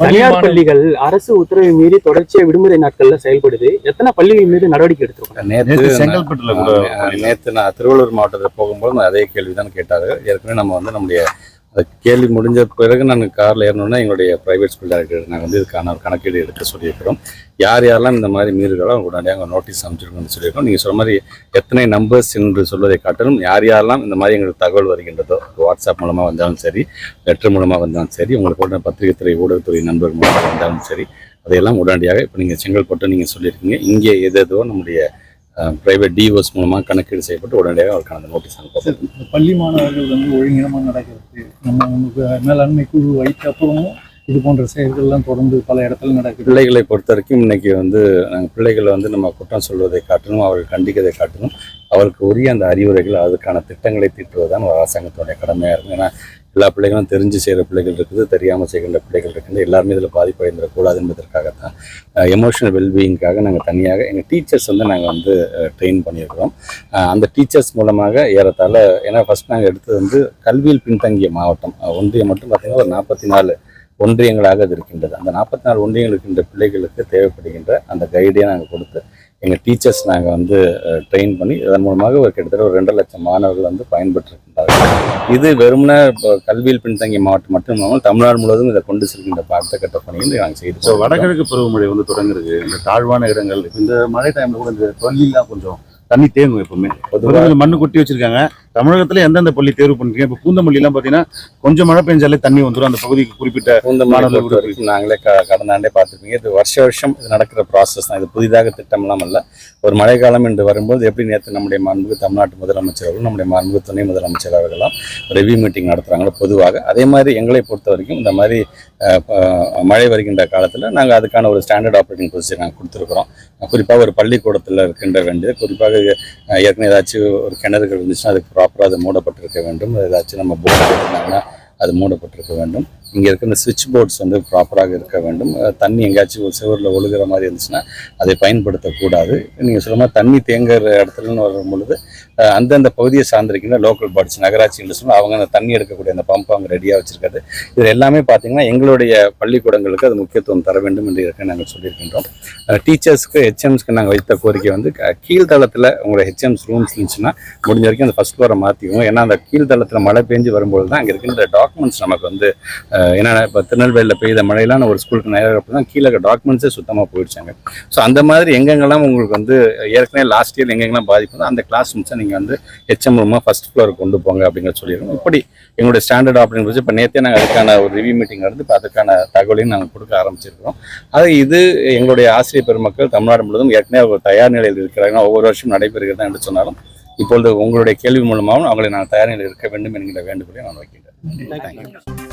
தனியார் பள்ளிகள் அரசு உத்தரவை மீறி தொடர்ச்சியா விடுமுறை நாட்கள்ல செயல்படுது. எத்தனை பள்ளிகள் மீது நடவடிக்கை எடுத்திருக்கோம்? நேற்று நேற்று நான் செங்கல்பட்டுல கூட நேத்து நான் திருவள்ளூர் மாவட்டத்தில் போகும்போது அதே கேள்வி தான் கேட்டாரு. ஏற்கனவே நம்ம வந்து நம்முடைய கேள்வி முடிஞ்ச பிறகு நான் காரில் ஏறணும்னா எங்களுடைய பிரைவேட் ஸ்கூல் டைரக்டர் நாங்கள் வந்து இதுக்கான ஒரு கணக்கீடு எடுக்க சொல்லியிருக்கிறோம். யார் யாரெல்லாம் இந்த மாதிரி மீறுகளோ உடனடியாக நோட்டீஸ் அமைச்சிருக்கணும்னு சொல்லியிருக்கோம் நீங்கள் சொன்ன மாதிரி எத்தனை நம்பர்ஸ் என்று சொல்வதை காட்டிலும் யார் யாரெல்லாம் இந்த மாதிரி எங்களுக்கு தகவல் வருகின்றதோ வாட்ஸ்அப் மூலமாக வந்தாலும் சரி லெட்டர் மூலமாக வந்தாலும் சரி உங்களுக்கு உடனே பத்திரிகை துறை ஊடகத்துறை நண்பர் மூலமாக வந்தாலும் சரி அதையெல்லாம் உடனடியாக இப்போ நீங்கள் செங்கல்பட்டு நீங்கள் சொல்லியிருக்கீங்க. இங்கே எது எதோ நம்முடைய பிரைவேட் டிஓஸ் மூலமாக கணக்கீடு செய்யப்பட்டு உடனடியாக அவருக்கான அந்த நோட்டீஸ் அனுப்பப்படும் பள்ளி மாணவர்கள் வந்து ஒழுங்கினமாக நடக்கிறது நம்ம நமக்கு மேலாண்மை குழு வைத்த அப்புறமும் இது போன்ற செயல்கள்லாம் தொடர்ந்து பல இடத்துல நடக்குது. பிள்ளைகளை பொறுத்த வரைக்கும் இன்னைக்கு வந்து நாங்கள் பிள்ளைகளை வந்து நம்ம குற்றம் சொல்வதை காட்டிலும் அவர்கள் கண்டிக்கதை காட்டிலும் அவருக்கு உரிய அந்த அறிவுரைகள் அதுக்கான திட்டங்களை தீட்டுவதுதான் ஒரு அரசாங்கத்துடைய கடமையாக இருக்கும். ஏன்னா எல்லா பிள்ளைகளும் தெரிஞ்சு செய்கிற பிள்ளைகள் இருக்குது தெரியாமல் செய்கின்ற பிள்ளைகள் இருக்குது எல்லாருமே இதில் பாதிப்படைந்துடக்கூடாது என்பதற்காகத்தான் எமோஷனல் வெல்பீயிங்காக நாங்கள் தனியாக எங்கள் டீச்சர்ஸ் வந்து நாங்கள் வந்து ட்ரெயின் பண்ணியிருக்கிறோம். அந்த டீச்சர்ஸ் மூலமாக ஏறத்தாழ ஏன்னா ஃபஸ்ட் நாங்கள் எடுத்தது வந்து கல்வியில் பின்தங்கிய மாவட்டம். ஒன்றியம் மட்டும் பார்த்தீங்கன்னா ஒரு நாற்பத்தி நாலு ஒன்றியங்களாக அது இருக்கின்றது. அந்த நாற்பத்தி நாலு ஒன்றியங்கள் இருக்கின்ற பிள்ளைகளுக்கு தேவைப்படுகின்ற அந்த கைடே நாங்கள் கொடுத்து எங்கள் டீச்சர்ஸ் நாங்கள் வந்து ட்ரெயின் பண்ணி இதன் மூலமாக ஒரு கிட்டத்தட்ட ஒரு ரெண்டு லட்சம் மாணவர்கள் வந்து பயன்பெற்று இது வெறுமனே இப்போ கல்வியில் பின்தங்கிய மாவட்டம் மட்டும் இல்லாமல் தமிழ்நாடு முழுவதும் இதை கொண்டு செல்கின்ற அடுத்த கட்ட பணியை நாங்கள் செய்து ஸோ வடகிழக்கு பருவமழை வந்து தொடங்குறது. இந்த தாழ்வான இடங்கள் இந்த மழை டைம்ல கூட இந்த பள்ளிலாம் கொஞ்சம் தண்ணி தேங்கும் எப்பவுமே. மண்ணு கொட்டி வச்சிருக்காங்க. தமிழகத்துல எந்தெந்த பள்ளி தேர்வு பண்ணிருக்கீங்க இப்போ பூந்தமல்லி எல்லாம் பாத்தீங்கன்னா கொஞ்சம் மழை பெஞ்சாலே தண்ணி வந்துடும் அந்த பகுதிக்கு குறிப்பிட்ட மாணவர்கள் நாங்களே கடந்த ஆண்டே பார்த்துருப்பீங்க. இது வருஷ வருஷம் இது நடக்கிற ப்ராசஸ் தான். இது புதிதாக திட்டம்லாம் அல்ல. ஒரு மழைக்காலம் என்று வரும்போது எப்படி நேற்று நம்முடைய மாண்புக்கு தமிழ்நாட்டு முதலமைச்சர் அவர்கள் நம்முடைய மாண்புக்கு துணை முதலமைச்சர் அவர்களாம் ரிவ்யூ மீட்டிங் நடத்துகிறாங்களோ பொதுவாக. அதே மாதிரி எங்களை பொறுத்த வரைக்கும் இந்த மாதிரி மழை வருகின்ற காலத்தில் நாங்கள் அதுக்கான ஒரு ஸ்டாண்டர்ட் ஆப்ரேட்டிங் ப்ரொசீஜர் நாங்கள் கொடுத்துருக்குறோம். குறிப்பாக ஒரு பள்ளிக்கூடத்தில் இருக்கின்ற வேண்டியது குறிப்பாக ஏற்கனவே ஏதாச்சும் ஒரு கிணறுகள் இருந்துச்சுன்னா அதுக்கு ப்ராப்பராக அது மூடப்பட்டிருக்க வேண்டும். ஏதாச்சும் நம்ம போர்டு அது மூடப்பட்டிருக்க வேண்டும். இங்கே இருக்கிற சுவிட்ச் போர்ட்ஸ் வந்து ப்ராப்பராக இருக்க வேண்டும். தண்ணி எங்கேயாச்சும் ஒரு சுவரில் ஒழுகுற மாதிரி இருந்துச்சுன்னா அதை பயன்படுத்தக்கூடாது. நீங்கள் சொல்லுமா தண்ணி தேங்குற இடத்துலன்னு வரும் பொழுது அந்தந்த பகுதியை சார்ந்திருக்கின்ற லோக்கல் பாடிஸ் நகராட்சின்னு சொன்னால் அவங்க அந்த தண்ணி எடுக்கக்கூடிய அந்த பம்ப் அவங்க ரெடியாக வச்சுருக்காரு இது எல்லாமே பார்த்தீங்கன்னா எங்களுடைய பள்ளிக்கூடங்களுக்கு அது முக்கியத்துவம் தர வேண்டும் என்று இருக்க நாங்கள் சொல்லியிருக்கின்றோம். டீச்சர்ஸ்க்கு ஹெச்எம்ஸ்க்கு நாங்கள் வைத்த கோரிக்கை வந்து க- கீழ்தளத்தில் உங்களோட ஹெச்எம்ஸ் ரூம்ஸ் இருந்துச்சுன்னா முடிஞ்ச வரைக்கும் அந்த ஃபர்ஸ்ட் ஃப்ளோரை மாற்றிக்குவோம் ஏன்னா அந்த கீழ்த்தளத்தில் மழை பெஞ்சு வரும்போது தான் அங்கே இருக்கின்ற டாக்குமெண்ட்ஸ் நமக்கு வந்து ஏன்னா இப்போ திருநெல்வேலியில் பெய்த மழையெல்லாம் நான் ஒரு ஸ்கூலுக்கு நேரம் தான் கீழே டாக்குமெண்ட்ஸே சுத்தமாக போயிடுச்சாங்க. ஸோ அந்த மாதிரி எங்கெங்கெல்லாம் உங்களுக்கு வந்து ஏற்கனவே லாஸ்ட் இயர் எங்கெங்கெல்லாம் பாதிப்பு அந்த கிளாஸ் ரூம்ஸை நீங்கள் வந்து ஹெச்எம் ரூமாக ஃபர்ஸ்ட் ஃப்ளோர் கொண்டு போங்க அப்படிங்கிற சொல்லிடுவோம் இப்படி எங்களுடைய ஸ்டாண்டர்ட் ஆப்ரேட்டிங் வச்சு இப்போ நேற்றே நாங்கள் அதுக்கான ஒரு ரிவ்யூ மீட்டிங் நடந்து இப்போ அதுக்கான தகவலையும் நாங்கள் கொடுக்க ஆரம்பிச்சிருக்கிறோம். அது இது எங்களுடைய ஆசிரியர் பெருமக்கள் தமிழ்நாடு முழுவதும் ஏற்கனவே ஒரு தயார் நிலையில் இருக்கிறாங்க. ஒவ்வொரு வருஷம் நடைபெறுகிறது என்று சொன்னாலும் இப்பொழுது உங்களுடைய கேள்வி மூலமாகவும் அவங்களை நான் தயார் நிலையில் இருக்க வேண்டும் என்கிற வேண்டுகோளை நான் வைக்கின்றேன். தேங்க்யூ.